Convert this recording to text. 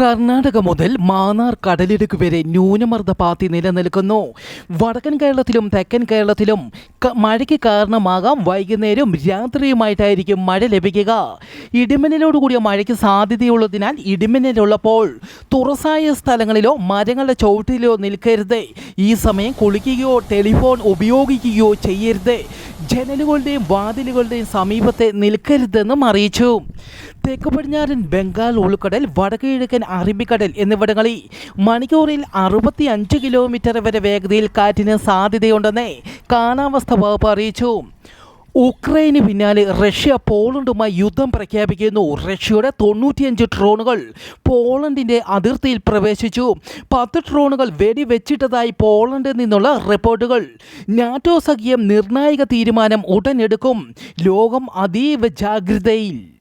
കർണാടക മുതൽ മാന്നാർ കടലിടുക്ക് വരെ ന്യൂനമർദ്ദ പാത്തി നിലനിൽക്കുന്നു. വടക്കൻ കേരളത്തിലും തെക്കൻ കേരളത്തിലും മഴയ്ക്ക് കാരണമാകാം വൈകുന്നേരം രാത്രിയുമായിട്ടായിരിക്കും മഴ ലഭിക്കുക. ഇടിമിന്നലോടുകൂടിയ മഴയ്ക്ക് സാധ്യതയുള്ളതിനാൽ ഇടിമിന്നലുള്ളപ്പോൾ തുറസായ സ്ഥലങ്ങളിലോ മരങ്ങളുടെ ചുവട്ടിലോ നിൽക്കരുത്. ഈ സമയം കുളിക്കുകയോ ടെലിഫോൺ ഉപയോഗിക്കുകയോ ചെയ്യരുത്. ജനലുകളുടെയും വാതിലുകളുടെയും സമീപത്തെ നിൽക്കരുതെന്നും അറിയിച്ചു. തെക്ക് പടിഞ്ഞാറൻ ബംഗാൾ ഉൾക്കടൽ വടക്ക് കിഴക്കൻ അറബിക്കടൽ എന്നിവിടങ്ങളിൽ മണിക്കൂറിൽ അറുപത്തി അഞ്ച് കിലോമീറ്റർ വരെ വേഗതയിൽ കാറ്റിന് സാധ്യതയുണ്ടെന്ന് കാലാവസ്ഥ വകുപ്പ് അറിയിച്ചു. ഉക്രൈന് പിന്നാലെ റഷ്യ പോളണ്ടുമായി യുദ്ധം പ്രഖ്യാപിക്കുന്നു. റഷ്യയുടെ തൊണ്ണൂറ്റിയഞ്ച് ഡ്രോണുകൾ പോളണ്ടിന്റെ അതിർത്തിയിൽ പ്രവേശിച്ചു. പത്ത് ഡ്രോണുകൾ വെടിവെച്ചിട്ടതായി പോളണ്ടിൽ നിന്നുള്ള റിപ്പോർട്ടുകൾ. നാറ്റോ സഖ്യം നിർണായക തീരുമാനം ഉടനെടുക്കും ലോകം അതീവ ജാഗ്രതയിൽ.